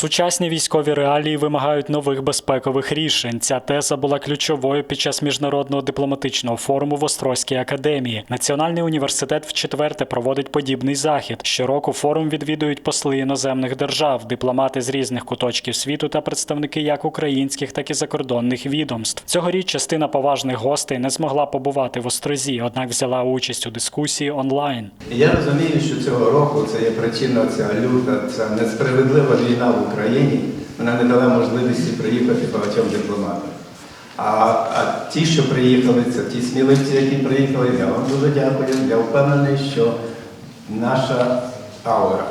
Сучасні військові реалії вимагають нових безпекових рішень. Ця теза була ключовою під час міжнародного дипломатичного форуму в Острозькій академії. Національний університет вчетверте проводить подібний захід. Щороку форум відвідують посли іноземних держав, дипломати з різних куточків світу та представники як українських, так і закордонних відомств. Цьогоріч частина поважних гостей не змогла побувати в Острозі, однак взяла участь у дискусії онлайн. Я розумію, що цього року це є причина ця люта, ця несправедлива війна Україні. Вона не дала можливості приїхати багатьом дипломатам. А, а ті, що приїхали, це ті сміливці, які приїхали, я вам дуже дякую. Я впевнений, що наша аура,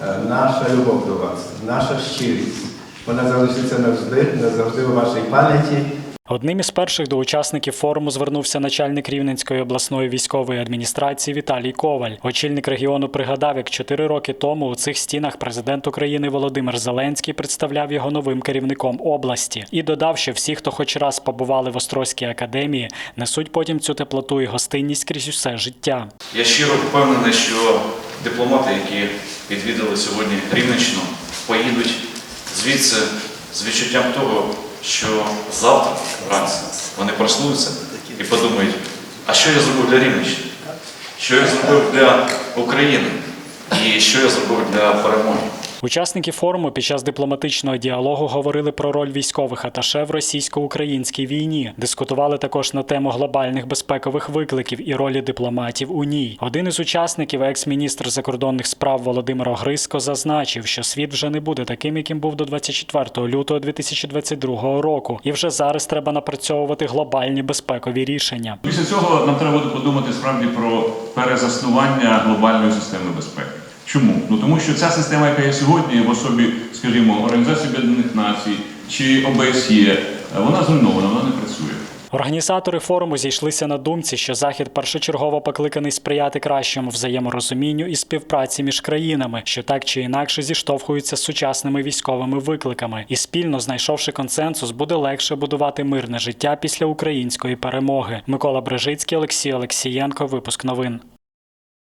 е, наша любов до вас, наша щирість, вона залишиться навжди, назавжди у вашій пам'яті. Одним із перших до учасників форуму звернувся начальник Рівненської обласної військової адміністрації Віталій Коваль. Очільник регіону пригадав, як чотири роки тому у цих стінах президент України Володимир Зеленський представляв його новим керівником області і додав, що всі, хто хоч раз побували в Острозькій академії, несуть потім цю теплоту і гостинність крізь усе життя. Я щиро впевнений, що дипломати, які відвідали сьогодні Рівненщину, поїдуть звідси з відчуттям того, що завтра вранці вони проснуться і подумають, а що я зробив для Рівненщини? Що я зробив для України? І що я зробив для перемоги? Учасники форуму під час дипломатичного діалогу говорили про роль військових аташе в російсько-українській війні. Дискутували також на тему глобальних безпекових викликів і ролі дипломатів у ній. Один із учасників, екс-міністр закордонних справ Володимир Огриско, зазначив, що світ вже не буде таким, яким був до 24 лютого 2022 року, і вже зараз треба напрацьовувати глобальні безпекові рішення. Після цього нам треба буде подумати справді про перезаснування глобальної системи безпеки. Чому? Ну тому що ця система, яка є сьогодні в особі, скажімо, Організації Об'єднаних Націй чи ОБСЄ, вона зруйнована, вона не працює. Організатори форуму зійшлися на думці, що захід першочергово покликаний сприяти кращому взаєморозумінню і співпраці між країнами, що так чи інакше зіштовхуються з сучасними військовими викликами, і спільно знайшовши консенсус, буде легше будувати мирне життя після української перемоги. Микола Брижицький, Олексій Олексієнко. Випуск новин.